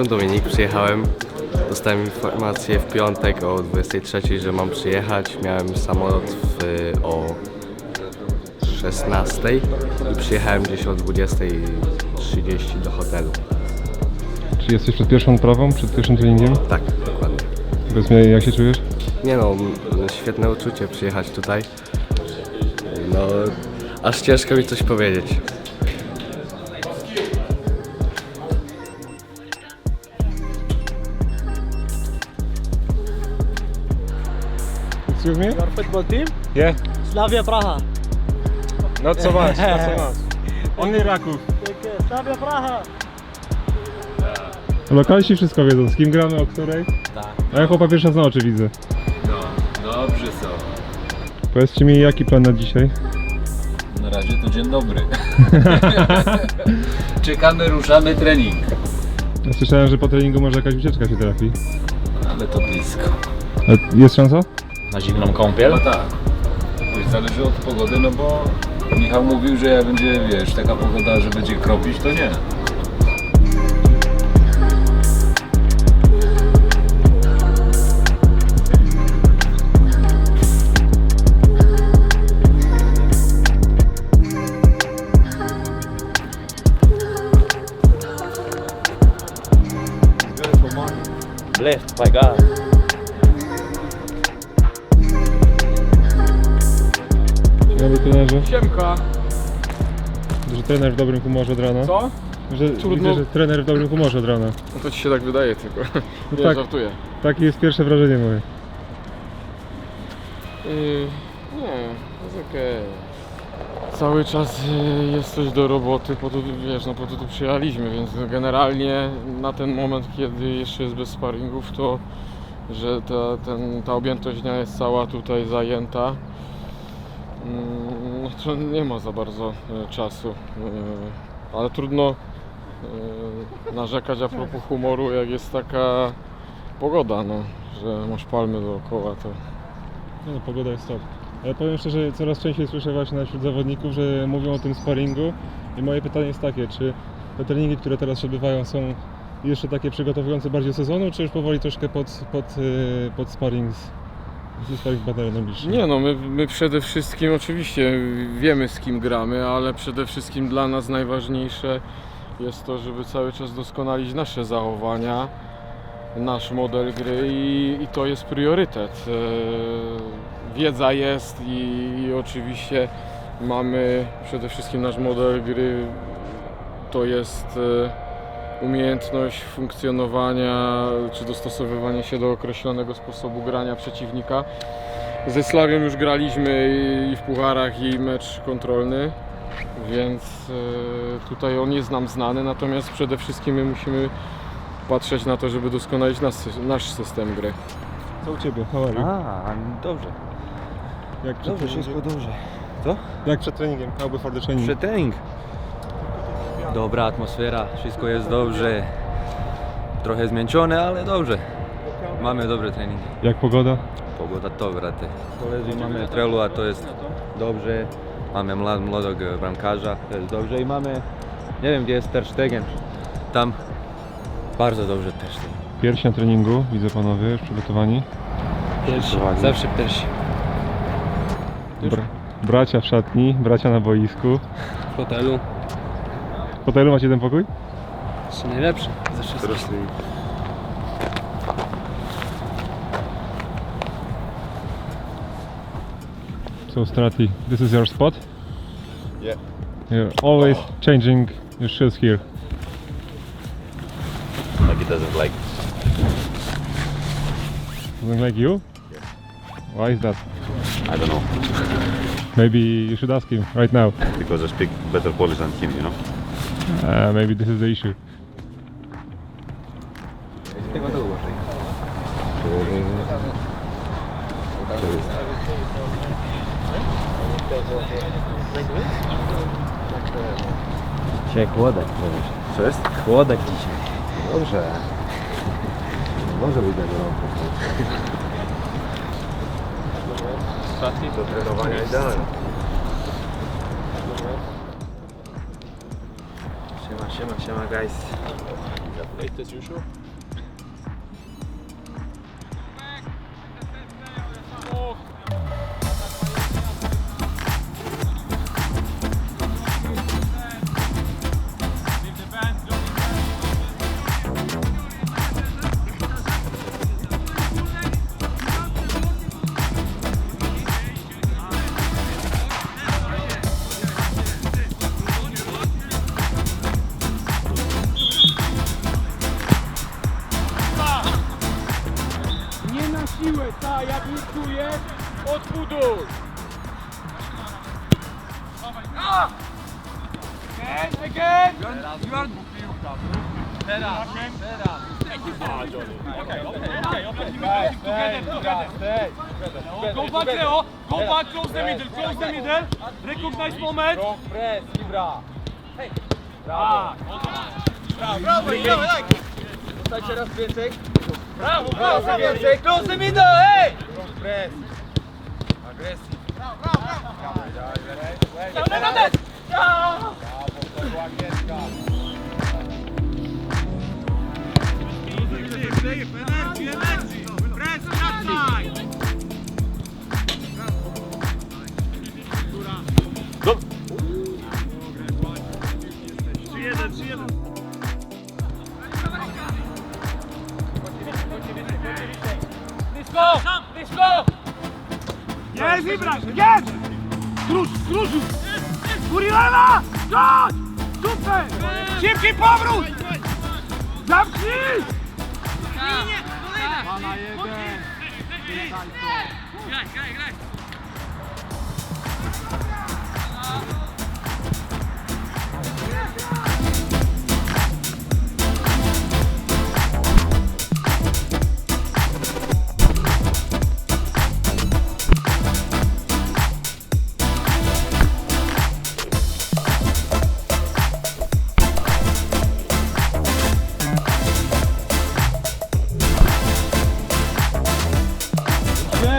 Jestem Dominik, przyjechałem. Dostałem informację w piątek o 23, że mam przyjechać. Miałem samolot w, o 16 i przyjechałem gdzieś o 20.30 do hotelu. Czy jesteś przed pierwszą odprawą, przed pierwszym treningiem? Tak, dokładnie. Powiedz mi, jak się czujesz? Nie no, świetne uczucie przyjechać tutaj. No, aż ciężko mi coś powiedzieć. Excuse me? Your football team? Yeah. Slavia Praha. Not so much, not so much. Only Raków. Slavia Praha. Lokalsi wszystko wiedzą, z kim gramy, o której. Tak. A ja chłopa pierwszy raz na oczy widzę. No, dobrze są. Powiedzcie mi, jaki plan na dzisiaj? Na razie to dzień dobry. Czekamy, ruszamy trening. Ja słyszałem, że po treningu może jakaś wycieczka się trafi. Ale to blisko. A jest szansa? Na zimną kąpiel? No tak. Wiesz, zależy od pogody, no bo Michał mówił, że jak będzie, wiesz, taka pogoda, że będzie kropić, to nie. Blessed by God. Dobry trenerze. Siemka, Że trener w dobrym humorze od rana. co? Że, Trudno. Widzę, że trener w dobrym humorze od rana. No to ci się tak wydaje tylko. No Nie, tak. żartuję. Takie jest pierwsze wrażenie moje. Yy, nie, jest okej. Cały czas yy, jest coś do roboty, po to, wiesz, no po to tu przyjechaliśmy, więc generalnie na ten moment, kiedy jeszcze jest bez sparingów, to że ta, ten, ta objętość dnia jest cała tutaj zajęta, to nie ma za bardzo e, czasu. Yy, ale trudno yy, narzekać a propos humoru, jak jest taka pogoda, no, że masz palmy dookoła, to No, no pogoda jest top. Ale powiem szczerze, coraz częściej słyszę właśnie wśród zawodników, że mówią o tym sparingu. I moje pytanie jest takie, czy te treningi, które teraz się odbywają są jeszcze takie przygotowujące bardziej sezonu, czy już powoli troszkę pod, pod, pod sparring sparring partnerem najbliższym? Nie no, my, my przede wszystkim oczywiście wiemy z kim gramy, ale przede wszystkim dla nas najważniejsze jest to, żeby cały czas doskonalić nasze zachowania, nasz model gry i, i to jest priorytet. E, Wiedza jest i, i oczywiście mamy przede wszystkim nasz model gry to jest e, umiejętność funkcjonowania czy dostosowywania się do określonego sposobu grania przeciwnika. Ze Slawią już graliśmy i w pucharach i mecz kontrolny, więc e, tutaj on jest nam znany, natomiast przede wszystkim my musimy patrzeć na to, żeby doskonalić nas, nasz system gry. Co u Ciebie? How are you? A, dobrze. Jak przed Dobrze, treningiem? wszystko dobrze. Jak przed treningiem? How before the training? Przed trening. Dobra atmosfera, wszystko jest dobrze. Trochę zmęczone, ale dobrze. Mamy dobre treningi. Jak pogoda? Pogoda to, brate. Koledzy mamy trelu, a to jest dobrze. Mamy mlad, młodog e, bramkarza, to jest dobrze. I mamy, nie wiem gdzie jest Ter Stegen. Tam bardzo dobrze Ter Stegen. Pierwsi na treningu, widzę panowie, już przygotowani. Pierwszy, zawsze pierwszy. Br- bracia w szatni, bracia na boisku. w hotelu. W hotelu macie jeden pokój? Jeszcze najlepszy ze wszystkich. So Strati, this is your spot? Yeah. You're always changing your shoes here. Like he doesn't like Something like you? Why is that? I don't know Maybe you should ask him right now. because I speak better Polish than him, you know. Uh, maybe this is the issue. Dzisiaj chłodek, Co jest? chłodek dzisiaj. Dobrze. Może być tak gorąco. Do trenowania idealnie. Siema, Siema, guys. Nie odbuduj! Again, again! Teraz, teraz. Okay, okay, okay, okay. Together, together. Go back, Leo. Go back, close the middle, close the middle. Recognize moment. Press, Ibra. Hey. Brawo. Brawo, brawo, brawo. Zostańcie raz więcej. Brawo, brawo. Więcej, close the middle, hey! Press. Agresji. Brawo, brawo, brawo. Dawaj, dawaj, dawaj. Brawo, to była Agnieszka. Energii, energii. Press, wracaj. Dobra. 3-1, 3-1. Daj wybrać! Jedź! Kruż, krużu! Góry lewa! Dodź! Super! Szybki powrót! Zamknij! Graj, graj, graj!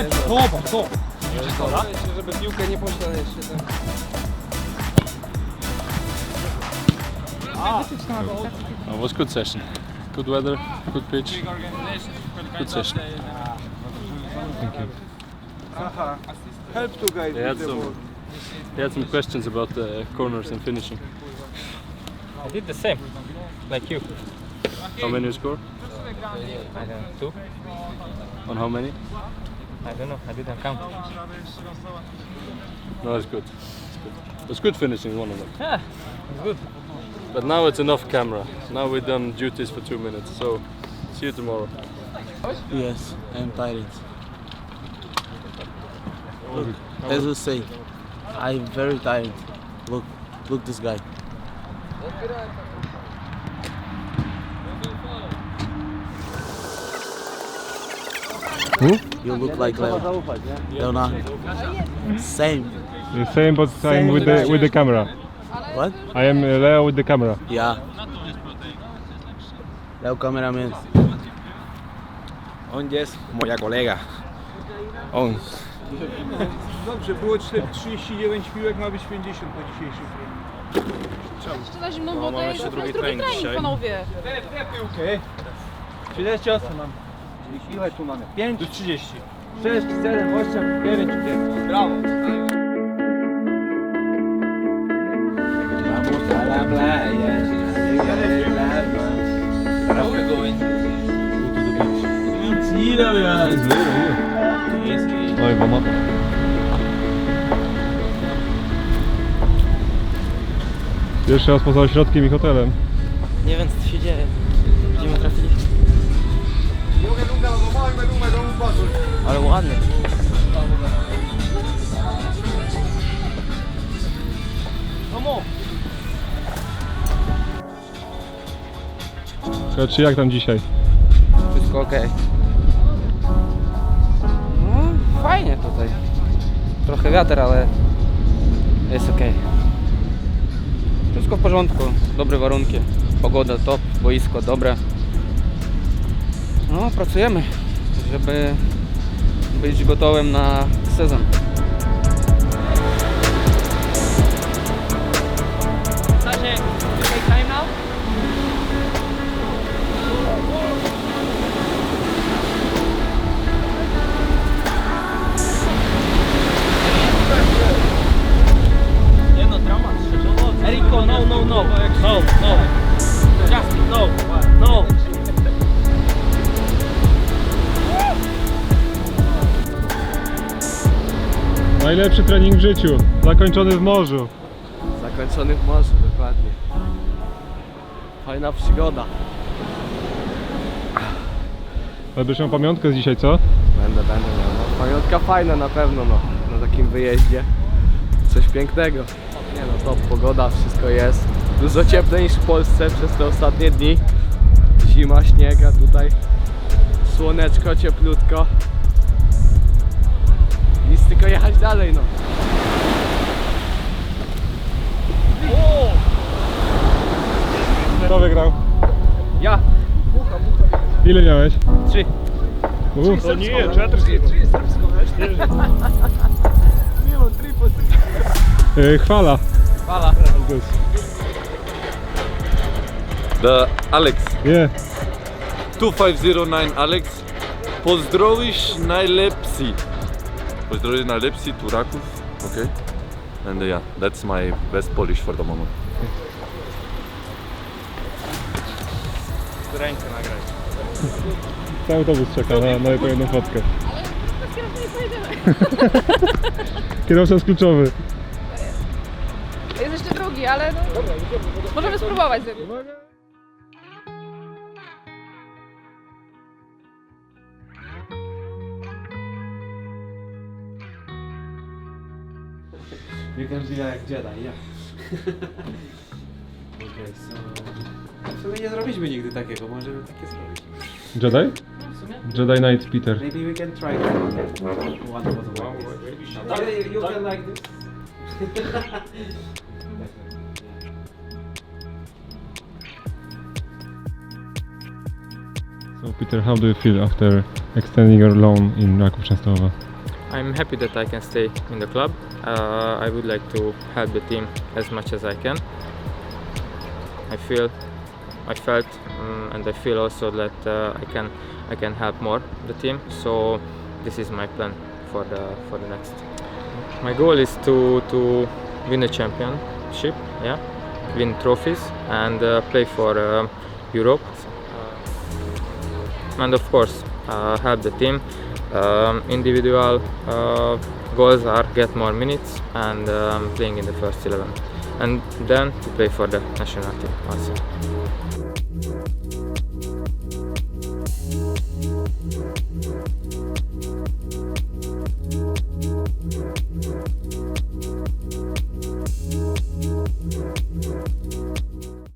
Graj, graj! Żeby piłkę nie poszła jeszcze tam. It was good session. Good weather, good pitch, good session. Help two guys. They had some, they had some questions about the corners and finishing. I did the same, like you. How many you score? I don't know, two? On how many? I don't know, I didn't count. No, it's good. It's good. It good finishing one of them. Yeah, it's good. But now it's enough camera. Now we've done duties for two minutes. So see you tomorrow. Yes, I'm tired. Look, as you say, I'm very tired. Look, look this guy. Who? You look like Leo. Leonardo. Same. The same, but I'm with the with the camera. What? I am uh, Leo with the camera. Yeah. Leo cameraman. On jest moja kolega. On. Dobrze, było 39 piłek, ma być 50 po dzisiejszym Jeszcze na zimną wodę i jeszcze drugi trening, panowie. Ile ciosu mam? Ile tu mamy? 5 do 30. 6, 7, 8, 9, 10. Brawo. Vamos. Oj, mama. Pierwszy raz poza ośrodkiem i hotelem. Nie wiem co się dzieje. Ale ładny. Słuchaj, Czy jak tam dzisiaj? Wszystko ok. No, fajnie tutaj. Trochę wiatr, ale jest ok. Wszystko w porządku, dobre warunki. Pogoda top, boisko dobre. No, pracujemy, żeby być gotowym na sezon. No, no, no, no, no, no, no, no. Najlepszy trening w życiu, zakończony w morzu. Zakończony w morzu, dokładnie. Fajna przygoda. Będziesz miał pamiątkę z dzisiaj, co? Będę, będę miał. No, pamiątka fajna na pewno, no. Na takim wyjeździe. Coś pięknego. Nie no, top pogoda, wszystko jest. Dużo cieplej niż w Polsce przez te ostatnie dni. Zima, śnieg, a tutaj słoneczko, cieplutko. Tylko jechać dalej, no. Kto wygrał? Ja! Ile miałeś? Trzy. Uf. To nie, cztery Yy, chwala. Fala. The Alex, Nie. 2509 Alex, pozdrowisz najlepsi. Pozdrowisz najlepsi Turaków, okay? And uh, yeah, that's my best Polish for the moment. Rękę nagrać. Cały autobus czeka na, na jedną fotkę. Bez kierowcy nie pojedziemy. Kierowca jest kluczowy. Jest jeszcze drugi, ale no, możemy spróbować z nim. You can be like Jedi, yeah. okay, so... W sumie nie zrobiliśmy nigdy takiego, możemy takie zrobić. Jedi? W sumie? Jedi Knight Peter. Maybe we can try to one of them like this. You, you can like this. So Peter, how do you feel after extending your loan in Raków Częstochowa? I'm happy that I can stay in the club. Uh, I would like to help the team as much as I can. I feel, I felt, um, and I feel also that uh, I can, I can help more the team. So this is my plan for the for the next. My goal is to to win a championship, yeah, win trophies, and uh, play for uh, Europe. And of course, uh, help the team um, individual uh, goals are get more minutes and um, playing in the first 11 and then to play for the national team also.